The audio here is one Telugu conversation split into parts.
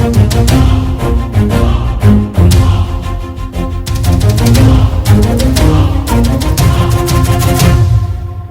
Chau, chau.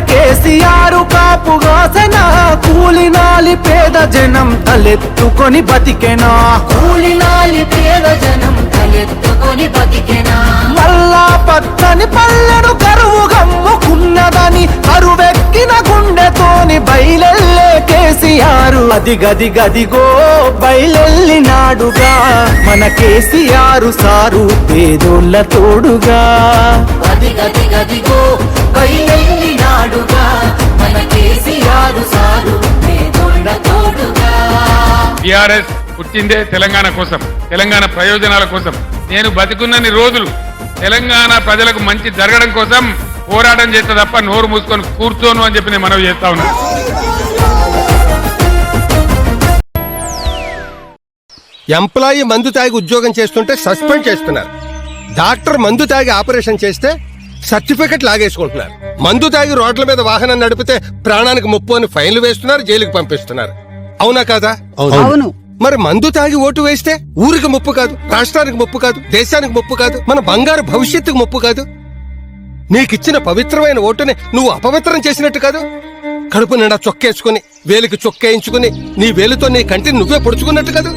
కేసీఆర్ కాపుగాసన కూలినాలి పేద జనం తలెత్తుకొని బతికెనా? కూలినాలి పేద జనం తలెత్తుకొని బతికెనా? మల్లా పచ్చని పల్లెను కరువు గమ్ముకున్నదని కరువెక్కిన గుండెతోని బయలెల్లే కేసీఆర్. అది గది గదిగో బయలెల్లినాడుగా. మన కేసీఆర్ సారు పేదోళ్ళ తోడుగా. అదిగదిగదిగో కైవెళ్ళినాడుగా టిఆర్ఎస్ పుట్టిందే తెలంగాణ కోసం తెలంగాణ ప్రయోజనాల కోసం. నేను బతికున్నన్ని రోజులు తెలంగాణ ప్రజలకు మంచి జరగడం కోసం పోరాటం చేస్తే తప్ప నోరు మూసుకొని కూర్చోను అని చెప్పి నేను మనవి చేస్తా ఉన్నా. ఎంప్లాయీ మందు తాగి ఉద్యోగం చేస్తుంటే సస్పెండ్ చేస్తున్నారు. డాక్టర్ మందు తాగి ఆపరేషన్ చేస్తే సర్టిఫికెట్ లాగేసుకుంటున్నారు. మందు తాగి రోడ్ల మీద వాహనం నడిపితే ప్రాణానికి ముప్పు అని ఫైన్లు వేస్తున్నారు జైలుకి పంపిస్తున్నారు. అవునా కాదా? అవును. మరి మందు తాగి ఓటు వేస్తే ఊరికి ముప్పు కాదు రాష్ట్రానికి ముప్పు కాదు దేశానికి ముప్పు కాదు మన బంగారు భవిష్యత్తుకు ముప్పు కాదు. నీకిచ్చిన పవిత్రమైన ఓటుని నువ్వు అపవిత్రం చేసినట్టు కాదు. కడుపు నిండా చొక్కేసుకుని వేలికి చొక్కేయించుకుని నీ వేలుతో నీ కంటిని నువ్వే పొడుచుకున్నట్టు కాదు.